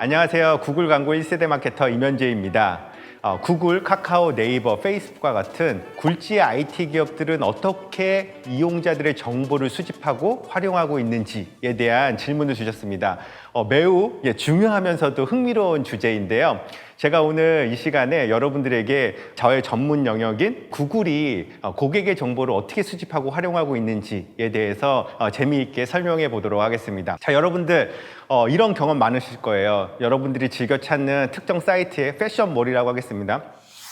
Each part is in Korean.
안녕하세요. 구글 광고 1세대 마케터 임현재입니다. 어, 구글, 카카오, 네이버, 페이스북과 같은 굴지의 IT 기업들은 어떻게 이용자들의 정보를 수집하고 활용하고 있는지에 대한 질문을 주셨습니다. 어, 매우 예, 중요하면서도 흥미로운 주제인데요. 제가 오늘 이 시간에 여러분들에게 저의 전문 영역인 구글이 어, 고객의 정보를 어떻게 수집하고 활용하고 있는지에 대해서 어, 재미있게 설명해 보도록 하겠습니다. 자, 여러분들 어, 이런 경험 많으실 거예요. 여러분들이 즐겨 찾는 특정 사이트의 패션몰이라고 하겠습니다.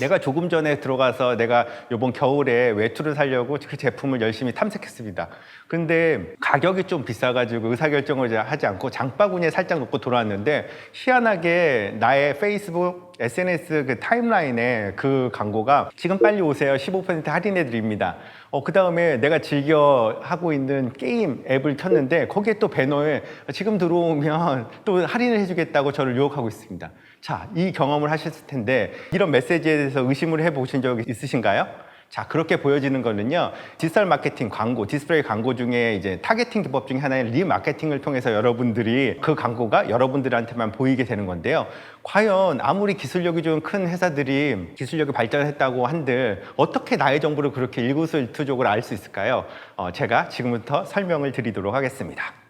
내가 조금 전에 들어가서 내가 이번 겨울에 외투를 사려고 그 제품을 열심히 탐색했습니다. 근데 가격이 좀 비싸가지고 의사결정을 하지 않고 장바구니에 살짝 놓고 돌아왔는데 희한하게 나의 페이스북 SNS 그 타임라인에 그 광고가 지금 빨리 오세요. 15% 할인해 드립니다. 어, 그 다음에 내가 즐겨 하고 있는 게임 앱을 켰는데 거기에 또 배너에 지금 들어오면 또 할인을 해주겠다고 저를 유혹하고 있습니다. 자, 이 경험을 하셨을 텐데 이런 메시지에 대해서 의심을 해보신 적 있으신가요? 자, 그렇게 보여지는 거는요, 디지털 마케팅 광고, 디스플레이 광고 중에 이제 타겟팅 기법 중에 하나인 리마케팅을 통해서 여러분들이 그 광고가 여러분들한테만 보이게 되는 건데요. 과연 아무리 기술력이 좀 큰 회사들이 기술력이 발전했다고 한들 어떻게 나의 정보를 그렇게 일거수일투족으로 알 수 있을까요? 어, 제가 지금부터 설명을 드리도록 하겠습니다.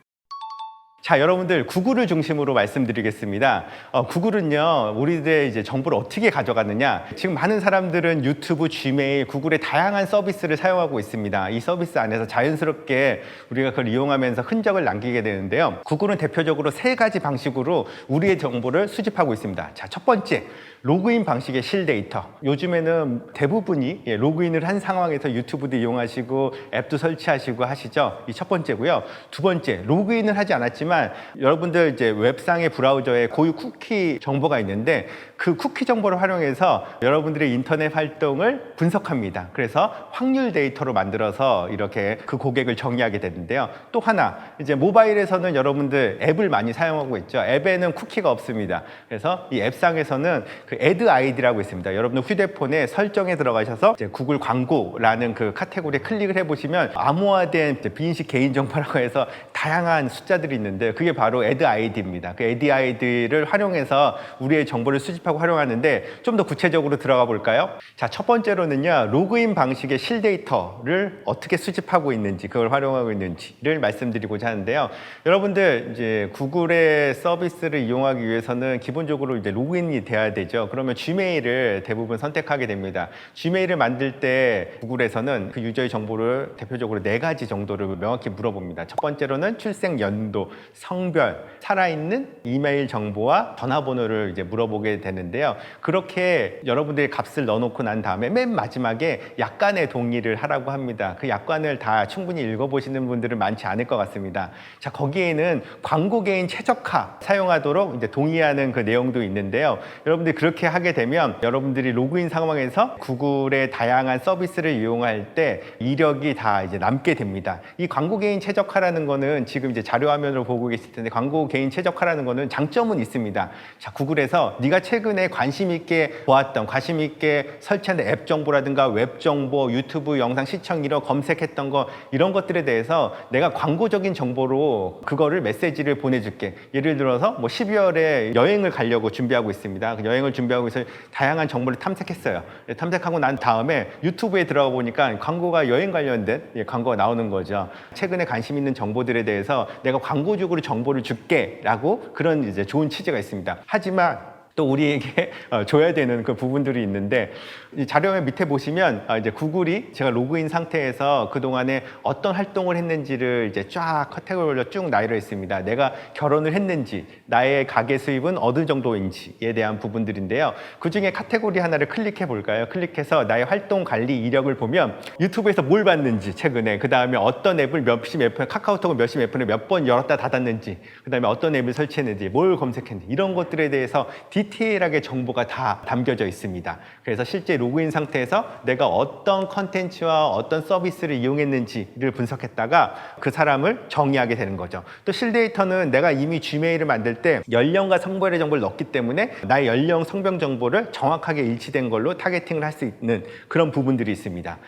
자, 여러분들 구글을 중심으로 말씀드리겠습니다. 어, 구글은요, 우리들의 이제 정보를 어떻게 가져갔느냐? 지금 많은 사람들은 유튜브, 지메일, 구글의 다양한 서비스를 사용하고 있습니다. 이 서비스 안에서 자연스럽게 우리가 그걸 이용하면서 흔적을 남기게 되는데요. 구글은 대표적으로 세 가지 방식으로 우리의 정보를 수집하고 있습니다. 자, 첫 번째. 로그인 방식의 실데이터. 요즘에는 대부분이 예, 로그인을 한 상황에서 유튜브도 이용하시고 앱도 설치하시고 하시죠. 이 첫 번째고요. 두 번째, 로그인을 하지 않았지만 여러분들 이제 웹상의 브라우저에 고유 쿠키 정보가 있는데 그 쿠키 정보를 활용해서 여러분들의 인터넷 활동을 분석합니다. 그래서 확률 데이터로 만들어서 이렇게 그 고객을 정의하게 되는데요. 또 하나, 이제 모바일에서는 여러분들 앱을 많이 사용하고 있죠. 앱에는 쿠키가 없습니다. 그래서 이 앱상에서는 그 애드 아이디라고 있습니다. 여러분들 휴대폰에 설정에 들어가셔서 이제 구글 광고라는 그 카테고리에 클릭을 해보시면 암호화된 비인식 개인 정보라고 해서 다양한 숫자들이 있는데 그게 바로 애드 아이디입니다. 그 애드 아이디를 활용해서 우리의 정보를 수집하고 활용하는데 좀 더 구체적으로 들어가 볼까요? 자, 첫 번째로는요, 로그인 방식의 실데이터를 어떻게 수집하고 있는지, 그걸 활용하고 있는지를 말씀드리고자 하는데요. 여러분들 이제 구글의 서비스를 이용하기 위해서는 기본적으로 이제 로그인이 돼야 되죠. 그러면 지메일을 대부분 선택하게 됩니다. 지메일을 만들 때 구글에서는 그 유저의 정보를 대표적으로 네 가지 정도를 명확히 물어봅니다. 첫 번째로는 출생 연도, 성별, 살아있는 이메일 정보와 전화번호를 이제 물어보게 되는데요. 그렇게 여러분들이 값을 넣어놓고 난 다음에 맨 마지막에 약관의 동의를 하라고 합니다. 그 약관을 다 충분히 읽어보시는 분들은 많지 않을 것 같습니다. 자, 거기에는 광고 개인 최적화 사용하도록 이제 동의하는 그 내용도 있는데요. 여러분들이 그렇게 하게 되면 여러분들이 로그인 상황에서 구글의 다양한 서비스를 이용할 때 이력이 다 이제 남게 됩니다. 이 광고 개인 최적화라는 거는 지금 이제 자료 화면으로 보고 계실 텐데 광고 개인 최적화라는 거는 장점은 있습니다. 자, 구글에서 네가 최근에 관심 있게 보았던 관심 있게 설치한 앱 정보라든가 웹 정보, 유튜브 영상 시청 이력 검색했던 거 이런 것들에 대해서 내가 광고적인 정보로 그거를 메시지를 보내줄게. 예를 들어서 뭐 12월에 여행을 가려고 준비하고 있습니다. 그 여행을 준비하고 있어 다양한 정보를 탐색했어요. 예, 탐색하고 난 다음에 유튜브에 들어가 보니까 광고가 여행 관련된 예, 광고가 나오는 거죠. 최근에 관심 있는 정보들에 대해서 내가 광고적으로 정보를 줄게라고 그런 이제 좋은 취지가 있습니다. 하지만 또 우리에게 어, 줘야 되는 그 부분들이 있는데 이 자료의 밑에 보시면 어, 이제 구글이 제가 로그인 상태에서 그 동안에 어떤 활동을 했는지를 이제 쫙 카테고리로 쭉 나열해 있습니다. 내가 결혼을 했는지, 나의 가계 수입은 어느 정도인지에 대한 부분들인데요. 그 중에 카테고리 하나를 클릭해 볼까요? 클릭해서 나의 활동 관리 이력을 보면 유튜브에서 뭘 봤는지 최근에 그 다음에 어떤 앱을 몇십 몇 번, 카카오톡을 몇십 몇 번에 몇번 열었다 닫았는지, 그 다음에 어떤 앱을 설치했는지, 뭘 검색했는지 이런 것들에 대해서 디 테일하게 정보가 다 담겨져 있습니다. 그래서 실제 로그인 상태에서 내가 어떤 컨텐츠와 어떤 서비스를 이용했는지를 분석했다가 그 사람을 정의하게 되는 거죠. 또 실데이터는 내가 이미 지메일을 만들 때 연령과 성별의 정보를 넣기 때문에 나의 연령, 성병 정보를 정확하게 일치된 걸로 타겟팅을 할 수 있는 그런 부분들이 있습니다.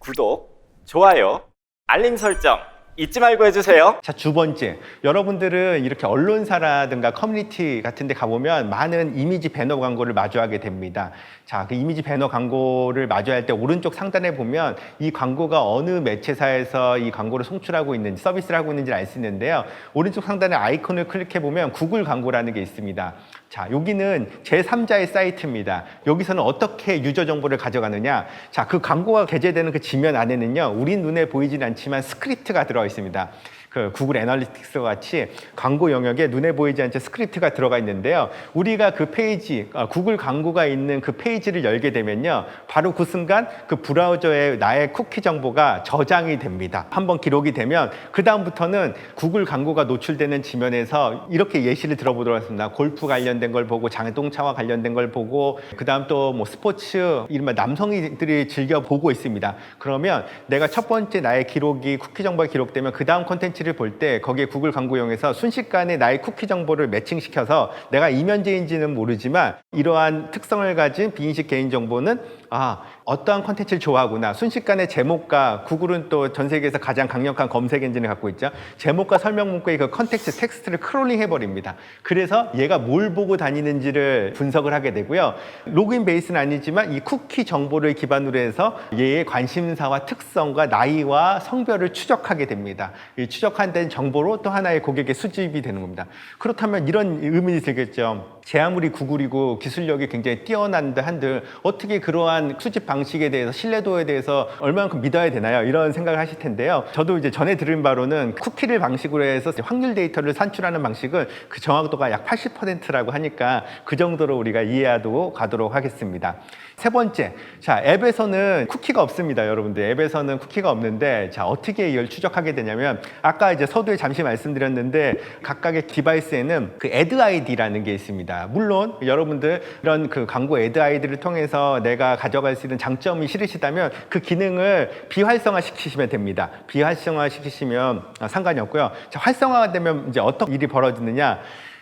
구독, 좋아요, 알림 설정 잊지 말고 해주세요. 자, 두 번째. 여러분들은 이렇게 언론사라든가 커뮤니티 같은 데 가보면 많은 이미지 배너 광고를 마주하게 됩니다. 자, 그 이미지 배너 광고를 마주할 때 오른쪽 상단에 보면 이 광고가 어느 매체사에서 이 광고를 송출하고 있는지, 서비스를 하고 있는지를 알수 있는데요. 오른쪽 상단에 아이콘을 클릭해 보면 구글 광고라는 게 있습니다. 자, 여기는 제3자의 사이트입니다. 여기서는 어떻게 유저 정보를 가져가느냐? 자, 그 광고가 게재되는 그 지면 안에는요, 우리 눈에 보이진 않지만 스크립트가 들어 있습니다. 그 구글 애널리틱스와 같이 광고 영역에 눈에 보이지 않게 스크립트가 들어가 있는데요. 우리가 그 페이지, 어, 구글 광고가 있는 그 페이지를 열게 되면요. 바로 그 순간 그 브라우저에 나의 쿠키 정보가 저장이 됩니다. 한번 기록이 되면 그다음부터는 구글 광고가 노출되는 지면에서 이렇게 예시를 들어보도록 하겠습니다. 골프 관련된 걸 보고 자동차와 관련된 걸 보고 그다음 또 뭐 스포츠 이른바 남성이들이 즐겨 보고 있습니다. 그러면 내가 첫 번째 나의 기록이 쿠키 정보가 기록되면 그 다음 콘텐츠 를 볼 때 거기에 구글 광고용에서 순식간에 나의 쿠키 정보를 매칭시켜서 내가 이면제인지는 모르지만 이러한 특성을 가진 비인식 개인 정보는 아 어떠한 콘텐츠를 좋아하구나. 순식간에 제목과 구글은 또 전 세계에서 가장 강력한 검색 엔진을 갖고 있죠. 제목과 설명 문구의 그 컨텍스트 텍스트를 크롤링 해버립니다. 그래서 얘가 뭘 보고 다니는지를 분석을 하게 되고요. 로그인 베이스는 아니지만 이 쿠키 정보를 기반으로 해서 얘의 관심사와 특성과 나이와 성별을 추적하게 됩니다. 이 추적한 된 정보로 또 하나의 고객의 수집이 되는 겁니다. 그렇다면 이런 의문이 들겠죠. 제 아무리 구글이고 기술력이 굉장히 뛰어난다 한들 어떻게 그러한 수집 방식에 대해서 신뢰도에 대해서 얼마만큼 믿어야 되나요? 이런 생각을 하실 텐데요. 저도 이제 전에 들은 바로는 쿠키를 방식으로 해서 확률 데이터를 산출하는 방식은 그 정확도가 약 80%라고 하니까 그 정도로 우리가 이해하고 가도록 하겠습니다. 세 번째, 자 앱에서는 쿠키가 없습니다, 여러분들. 앱에서는 쿠키가 없는데, 자 어떻게 이걸 추적하게 되냐면 아까 이제 서두에 잠시 말씀드렸는데 각각의 디바이스에는 그 애드 아이디라는 게 있습니다. 물론 여러분들 이런 그 광고 애드 아이디를 통해서 내가 가져갈 수 있는 장점이 싫으시다면 그 기능을 비활성화 시키시면 됩니다. 비활성화 시키시면 아, 상관이 없고요. 자 활성화가 되면 이제 어떤 일이 벌어지느냐?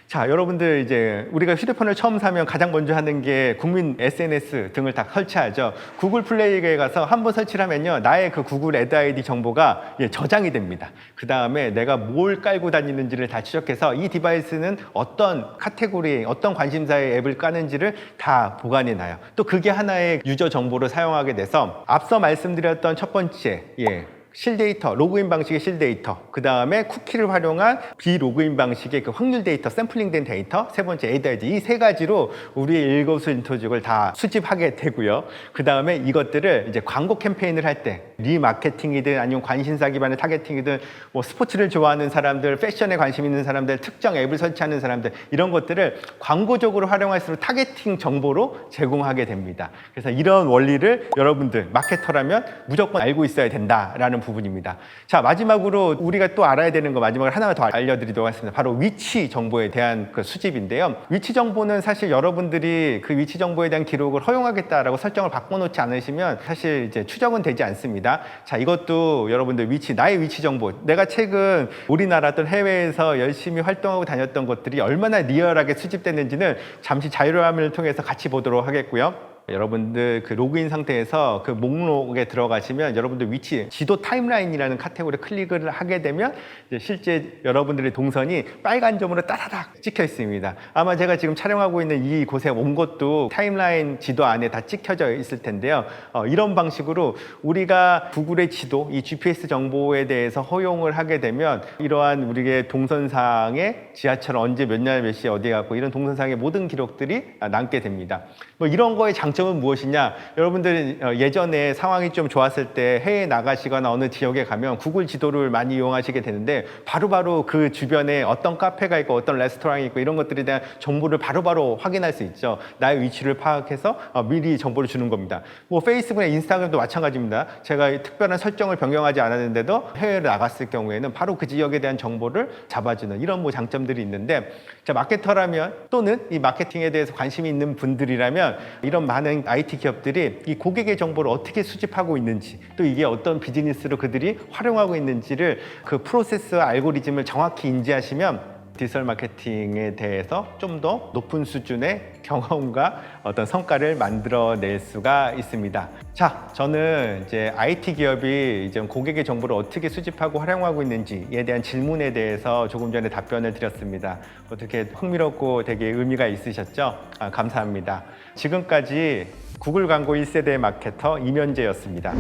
자, 여러분들 이제 우리가 휴대폰을 처음 사면 가장 먼저 하는 게 국민 SNS 등을 다 설치하죠. 구글 플레이에 가서 한번 설치를 하면요. 나의 그 구글 애드 아이디 정보가 예, 저장이 됩니다. 그 다음에 내가 뭘 깔고 다니는지를 다 추적해서 이 디바이스는 어떤 카테고리, 어떤 관심사의 앱을 까는지를 다 보관해 놔요. 또 그게 하나의 유저 정보를 사용하게 돼서 앞서 말씀드렸던 첫 번째, 예. 실데이터, 로그인 방식의 실데이터, 그 다음에 쿠키를 활용한 비로그인 방식의 그 확률 데이터, 샘플링된 데이터, 세 번째 에이다이지 이세 가지로 우리의 일거수일투족을 다 수집하게 되고요. 그 다음에 이것들을 이제 광고 캠페인을 할 때 리마케팅이든 아니면 관심사 기반의 타겟팅이든 뭐 스포츠를 좋아하는 사람들, 패션에 관심 있는 사람들, 특정 앱을 설치하는 사람들 이런 것들을 광고적으로 활용할 수 있는 타겟팅 정보로 제공하게 됩니다. 그래서 이런 원리를 여러분들 마케터라면 무조건 알고 있어야 된다라는 부분입니다. 자 마지막으로 우리가 또 알아야 되는 거 마지막으로 하나 더 알려드리도록 하겠습니다. 바로 위치 정보에 대한 그 수집인데요. 위치 정보는 사실 여러분들이 그 위치 정보에 대한 기록을 허용하겠다라고 설정을 바꿔놓지 않으시면 사실 이제 추적은 되지 않습니다. 자 이것도 여러분들 위치 나의 위치 정보 내가 최근 우리나라 또 해외에서 열심히 활동하고 다녔던 것들이 얼마나 리얼하게 수집됐는지는 잠시 자유로함을 통해서 같이 보도록 하겠고요. 여러분들 그 로그인 상태에서 그 목록에 들어가시면 여러분들 위치 지도 타임라인이라는 카테고리 클릭을 하게 되면 이제 실제 여러분들의 동선이 빨간 점으로 따다닥 찍혀 있습니다. 아마 제가 지금 촬영하고 있는 이 곳에 온 것도 타임라인 지도 안에 다 찍혀져 있을 텐데요. 어, 이런 방식으로 우리가 구글의 지도, 이 GPS 정보에 대해서 허용을 하게 되면 이러한 우리의 동선상에 지하철 언제 몇 날 몇 시에 어디에 갔고 이런 동선상의 모든 기록들이 아, 남게 됩니다. 뭐 이런 거의 장점 은 무엇이냐? 여러분들 어, 예전에 상황이 좀 좋았을 때 해외에 나가시거나 어느 지역에 가면 구글 지도를 많이 이용하시게 되는데 바로바로 그 주변에 어떤 카페가 있고 어떤 레스토랑이 있고 이런 것들에 대한 정보를 바로바로 확인할 수 있죠. 나의 위치를 파악해서 어, 미리 정보를 주는 겁니다. 뭐 페이스북이나 인스타그램도 마찬가지입니다. 제가 특별한 설정을 변경하지 않았는데도 해외를 나갔을 경우에는 바로 그 지역에 대한 정보를 잡아주는 이런 뭐 장점들이 있는데 자 마케터라면 또는 이 마케팅에 대해서 관심이 있는 분들이라면 이런 많은 IT 기업들이 이 고객의 정보를 어떻게 수집하고 있는지 또 이게 어떤 비즈니스로 그들이 활용하고 있는지를 그 프로세스 알고리즘을 정확히 인지하시면 디지털 마케팅에 대해서 좀 더 높은 수준의 경험과 어떤 성과를 만들어낼 수가 있습니다. 자, 저는 이제 IT 기업이 이제 고객의 정보를 어떻게 수집하고 활용하고 있는지에 대한 질문에 대해서 조금 전에 답변을 드렸습니다. 어떻게 흥미롭고 되게 의미가 있으셨죠? 아, 감사합니다. 지금까지 구글 광고 1세대 마케터 이면재였습니다.